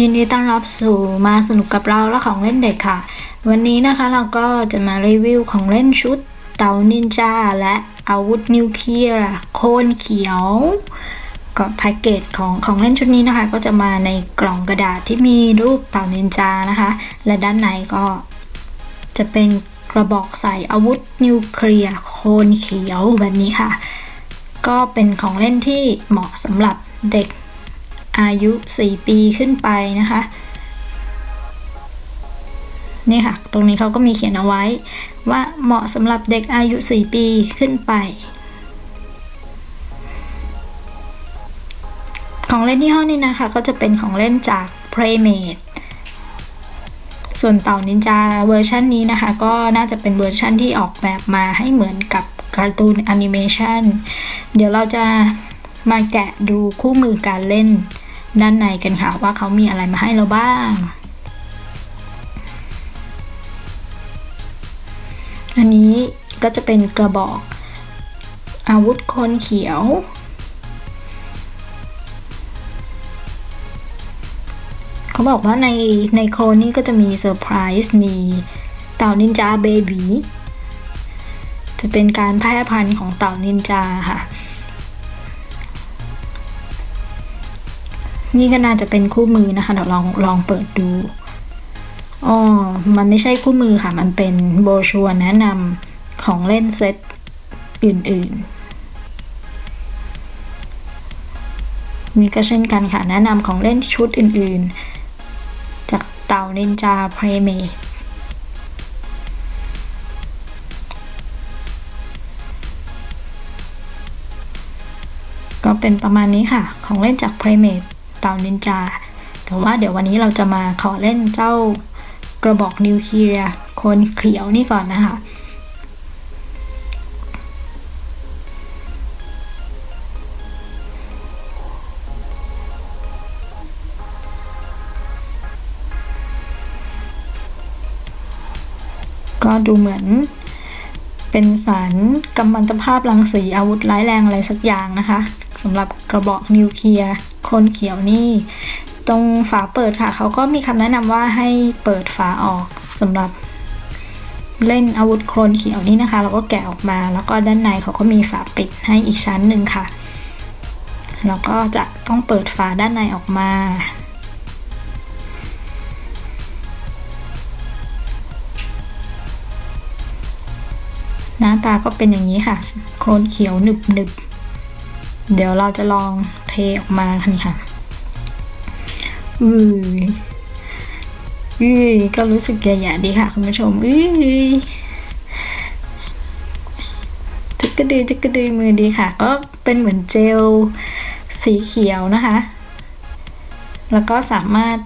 ยินดีต้อนรับสู่มาสนุกกับเราและของเล่นเด็กค่ะ วันนี้นะคะเราก็จะมารีวิวของเล่นชุดเต่านินจาและอาวุธนิวเคลียร์โคนเขียวก็แพ็กเกจของของเล่นชุดนี้นะคะ ก็จะมาในกล่องกระดาษที่มีรูปเต่านินจานะคะ และด้านในก็จะเป็นกระบอกใส่อาวุธนิวเคลียร์โคนเขียวแบบนี้ค่ะ ก็เป็นของเล่นที่เหมาะสำหรับเด็ก อายุ 4 ปีขึ้นไปนะคะนี่ค่ะ ตรงนี้เขาก็มีเขียนเอาไว้ ว่าเหมาะสำหรับเด็กอายุ 4 ปีขึ้นไป ของเล่นที่ห้องนี้นะคะ ก็จะเป็นของเล่นจาก Playmate ส่วนเต่านินจาเวอร์ชันนี้นะคะ ก็น่าจะเป็นเวอร์ชันที่ออกแบบมาให้เหมือนกับการ์ตูนแอนิเมชันเดี๋ยวเราจะมาแกะดูคู่มือการเล่น ด้านในกันค่ะว่าเขามีอะไรมาให้เราบ้าง อันนี้ก็จะเป็นกระบอก อาวุธคนเขียว เขาบอกว่าในในโครนี่ก็จะมีเซอร์ไพรส์มีเต่านินจาเบบีจะเป็นการแพร่พันธุ์ของเต่านินจาค่ะ นี่ก็น่าจะเป็นคู่มือนะคะเดี๋ยวลองลองเปิดดูอ๋อมันไม่ใช่คู่มือค่ะ มันเป็นโบชัวแนะนำของเล่นเซตอื่นๆมีก็เช่นกันค่ะ แนะนำของเล่นชุดอื่นๆ จากเต่านินจาเพรเมก็เป็นประมาณนี้ค่ะ ของเล่นจาก Playmate ต่านินจา แต่ว่าเดี๋ยววันนี้เราจะมาขอเล่นเจ้ากระบอกนิวเคลียร์คนเขียวนี่ก่อนนะคะก็ดูเหมือนเป็นสารกัมมันตภาพรังสีอาวุธร้ายแรงอะไรสักอย่างนะคะสำหรับกระบอกนิวเคลียร์ คนเขียวนี่ตรงฝาเปิดค่ะ เขาก็มีคำแนะนำว่าให้เปิดฝาออกสำหรับเล่นอาวุธโครนเขียวนี่นะคะ เราก็แกะออกมาแล้วก็ด้านในเขาก็มีฝาปิดให้อีกชั้นหนึ่งค่ะ แล้วก็จะต้องเปิดฝาด้านในออกมา หน้าตาก็เป็นอย่างนี้ค่ะ โคลนเขียวหนึบหนึบเดี๋ยวเราจะลอง ออกมาค่ะนี่ค่ะอืออือก็รู้สึกแย่ๆดีค่ะคุณผู้ชมอือจึกกระดือจึกกระดือมือดีค่ะ ก็เป็นเหมือนเจลสีเขียวนะคะ แล้วก็สามารถ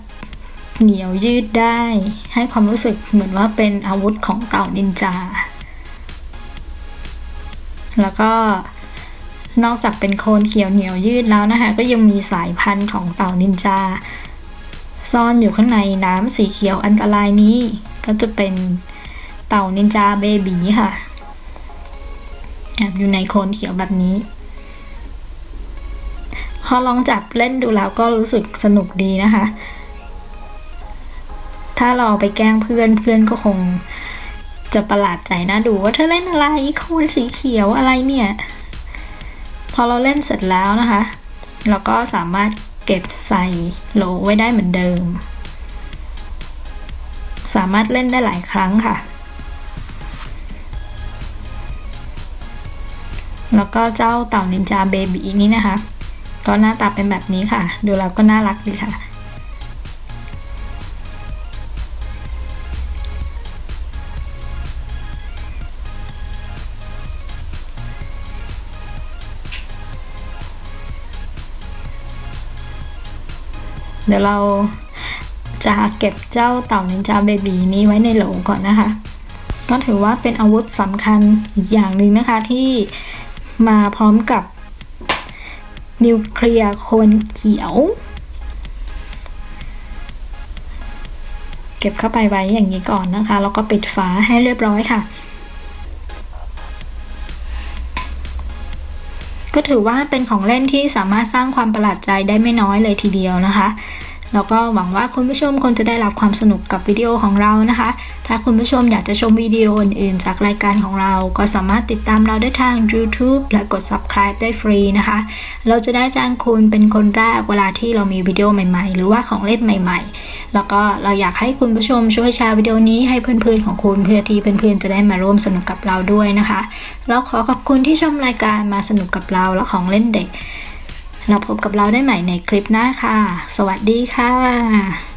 เหนียวยืดได้ ให้ความรู้สึกเหมือนว่าเป็นอาวุธของเต่านินจา แล้วก็ นอกจากเป็นโคนเขียวเหนียวยืดแล้วนะคะ ก็ยังมีสายพันธุ์ของเต่านินจา ซ่อนอยู่ข้างในน้ำสีเขียวอันตรายนี้ ก็จะเป็นเต่านินจาเบบีค่ะอยู่ในโคนเขียวแบบนี้ พอลองจับเล่นดูแล้วก็รู้สึกสนุกดีนะคะ ถ้าเราไปแกล้งเพื่อนเพื่อนก็คงจะประหลาดใจนะดูว่าเธอเล่นอะไรโคนสีเขียวอะไรเนี่ย อเราเล่นเสร็จแล้วนะคะ เราก็สามารถเก็บใส่โหลไว้ได้เหมือนเดิม สามารถเล่นได้หลายครั้งค่ะ แล้วก็เจ้าเต่านินจาเบบีนี้นะคะ ก็หน้าตาเป็นแบบนี้ค่ะ ดูแล้วก็น่ารักดีค่ะ เดี๋ยวเราจะเก็บเจ้าเต่านินจาเบบีนี้ไว้ในโหลก่อนนะคะ ก็ถือว่าเป็นอาวุธสำคัญอีกอย่างหนึ่งนะคะที่มาพร้อมกับนิวเคลียร์โคนเขียว เก็บเข้าไปไว้อย่างนี้ก่อนนะคะ แล้วก็ปิดฝาให้เรียบร้อยค่ะ ก็ถือว่าเป็นของเล่นที่สามารถสร้างความประหลาดใจได้ไม่น้อยเลยทีเดียวนะคะ แล้วก็หวังว่าคุณผู้ชมคงจะได้รับความสนุกกับวิดีโอของเรานะคะ ถ้าคุณผู้ชมอยากจะชมวิดีโออื่นๆ จากรายการของเรา ก็สามารถติดตามเราได้ทาง YouTube และกด Subscribe ได้ฟรีนะคะ เราจะได้แจ้งคุณเป็นคนแรกเวลาที่เรามีวิดีโอใหม่ๆ หรือว่าของเล่นใหม่ ๆ แล้วก็เราอยากให้คุณผู้ชมช่วยแชร์วิดีโอนี้ให้เพื่อนๆของคุณเพื่อที่เพื่อนๆจะได้มาร่วมสนุกกับเราด้วยนะคะแล้วขอขอบคุณที่ชมรายการมาสนุกกับเราและของเล่นเด็ก เราพบกับเราได้ใหม่ในคลิปหน้าค่ะ สวัสดีค่ะ